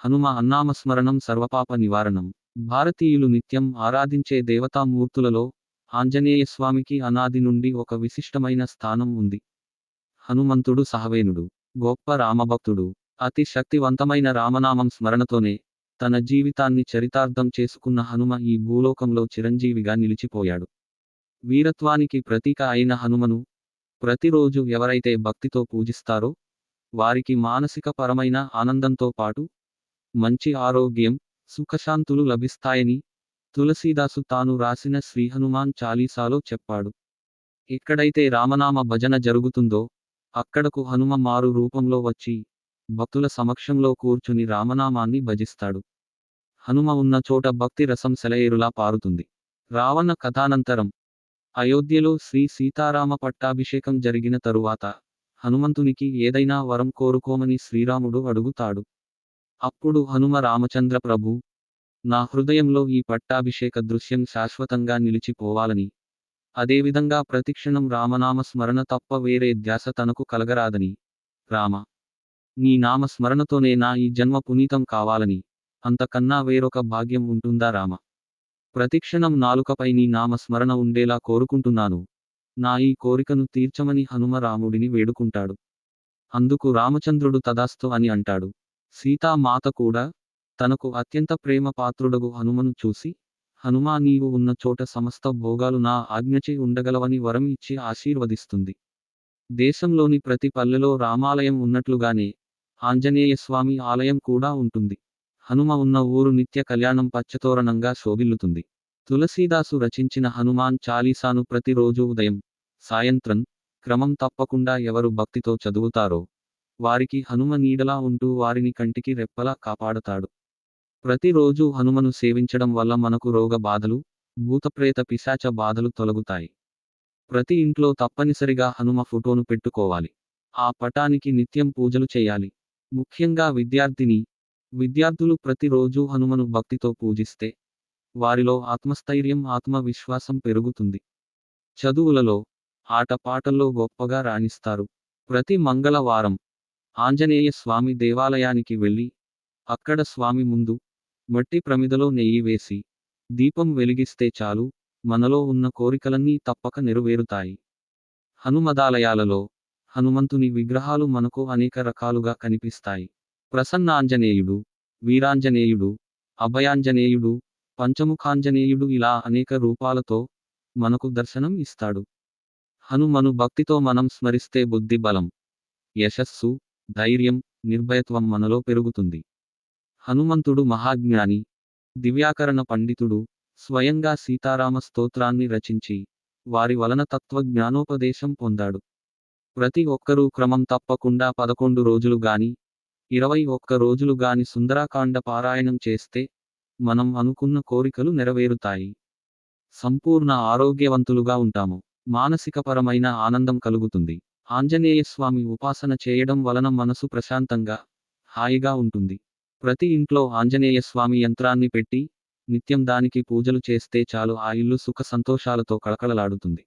హనుమ అన్నామస్మరణం సర్వపాప నివారణం. భారతీయులు నిత్యం ఆరాధించే దేవతామూర్తులలో ఆంజనేయస్వామికి అనాది నుండి ఒక విశిష్టమైన స్థానం ఉంది. హనుమంతుడు సహవేనుడు గొప్ప రామభక్తుడు అతి శక్తివంతమైన రామనామం స్మరణతోనే తన జీవితాన్ని చరితార్థం చేసుకున్న హనుమ ఈ భూలోకంలో చిరంజీవిగా నిలిచిపోయాడు. వీరత్వానికి ప్రతీక అయిన హనుమను ప్రతిరోజు ఎవరైతే భక్తితో పూజిస్తారో వారికి మానసిక పరమైన ఆనందంతో పాటు మంచి ఆరోగ్యం సుఖశాంతులు లభిస్తాయని తులసీదాసు తాను రాసిన శ్రీ హనుమాన్ చాలీసాలో చెప్పాడు. ఎక్కడైతే రామనామ భజన జరుగుతుందో అక్కడకు హనుమ మారు రూపంలో వచ్చి భక్తుల సమక్షంలో కూర్చుని రామనామాన్ని భజిస్తాడు. హనుమ ఉన్న చోట భక్తి రసం సెలయేరులా పారుతుంది. రావణ కథానంతరం అయోధ్యలో శ్రీ సీతారామ పట్టాభిషేకం జరిగిన తరువాత హనుమంతునికి ఏదైనా వరం కోరుకోమని శ్రీరాముడు అడుగుతాడు. అప్పుడు హనుమ రామచంద్ర ప్రభు నా హృదయంలో ఈ పట్టాభిషేక దృశ్యం శాశ్వతంగా నిలిచిపోవాలని అదేవిధంగా ప్రతిక్షణం రామనామ స్మరణ తప్ప వేరే ధ్యాస తనకు కలగరాదని రామ నీ నామ స్మరణతోనే నా ఈ జన్మ పునీతం కావాలని అంతకన్నా వేరొక భాగ్యం ఉంటుందా రామ? ప్రతిక్షణం నాలుకపై నీ నామ స్మరణ ఉండేలా కోరుకుంటున్నాను. నా ఈ కోరికను తీర్చమని హనుమ రాముడిని వేడుకుంటాడు. అందుకు రామచంద్రుడు తదాస్తు అని అంటాడు. సీతామాత కూడా తనకు అత్యంత ప్రేమ పాత్రుడగు హనుమను చూసి హనుమా నీవు ఉన్న చోట సమస్త భోగాలు నా ఆజ్ఞచే ఉండగలవని వరం ఇచ్చి ఆశీర్వదిస్తుంది. దేశంలోని ప్రతి పల్లెలో రామాలయం ఉన్నట్లుగానే ఆంజనేయ స్వామి ఆలయం కూడా ఉంటుంది. హనుమ ఉన్న ఊరు నిత్య కళ్యాణం పచ్చతోరణంగా శోభిల్లుతుంది. తులసీదాసు రచించిన హనుమాన్ చాలీసాను ప్రతిరోజు ఉదయం సాయంత్రం క్రమం తప్పకుండా ఎవరు భక్తితో చదువుతారో వారికి హనుమ నీడలా ఉంటూ వారిని కంటికి రెప్పలా కాపాడతాడు. ప్రతిరోజు హనుమను సేవించడం వల్ల మనకు రోగ బాధలు భూతప్రేత పిశాచ బాధలు తొలగుతాయి. ప్రతి ఇంట్లో తప్పనిసరిగా హనుమ ఫోటోను పెట్టుకోవాలి. ఆ పటానికి నిత్యం పూజలు చేయాలి. ముఖ్యంగా విద్యార్థిని విద్యార్థులు ప్రతిరోజు హనుమను భక్తితో పూజిస్తే వారిలో ఆత్మస్థైర్యం ఆత్మవిశ్వాసం పెరుగుతుంది. చదువులలో ఆటపాటల్లో గొప్పగా రాణిస్తారు. ప్రతి మంగళవారం ఆంజనేయ స్వామి దేవాలయానికి వెళ్ళి అక్కడ స్వామి ముందు మట్టి ప్రమిదలో నెయ్యి వేసి దీపం వెలిగిస్తే చాలు మనలో ఉన్న కోరికలన్నీ తప్పక నెరవేరుతాయి. హనుమదాలయాలలో హనుమంతుని విగ్రహాలు మనకు అనేక రకాలుగా కనిపిస్తాయి. ప్రసన్నాంజనేయుడు వీరాంజనేయుడు అభయాంజనేయుడు పంచముఖాంజనేయుడు ఇలా అనేక రూపాలతో మనకు దర్శనం ఇస్తాడు. హనుమను భక్తితో మనం స్మరిస్తే బుద్ధి బలం యశస్సు ధైర్యం నిర్భయత్వం మనలో పెరుగుతుంది. హనుమంతుడు మహాజ్ఞాని దివ్యాకరణ పండితుడు స్వయంగా సీతారామ స్తోత్రాన్ని రచించి వారి వలన తత్వజ్ఞానోపదేశం పొందాడు. ప్రతి ఒక్కరూ క్రమం తప్పకుండా పదకొండు రోజులు గాని ఇరవై ఒక్క రోజులు గాని సుందరాకాండ పారాయణం చేస్తే మనం అనుకున్న కోరికలు నెరవేరుతాయి. సంపూర్ణ ఆరోగ్యవంతులుగా ఉంటాము. మానసికపరమైన ఆనందం కలుగుతుంది. ఆంజనేయస్వామి ఉపాసన చేయడం వలన మనసు ప్రశాంతంగా హాయిగా ఉంటుంది. ప్రతి ఇంట్లో ఆంజనేయస్వామి యంత్రాన్ని పెట్టి నిత్యం దానికి పూజలు చేస్తే చాలు ఆ ఇల్లు సుఖ సంతోషాలతో కళకళలాడుతుంది.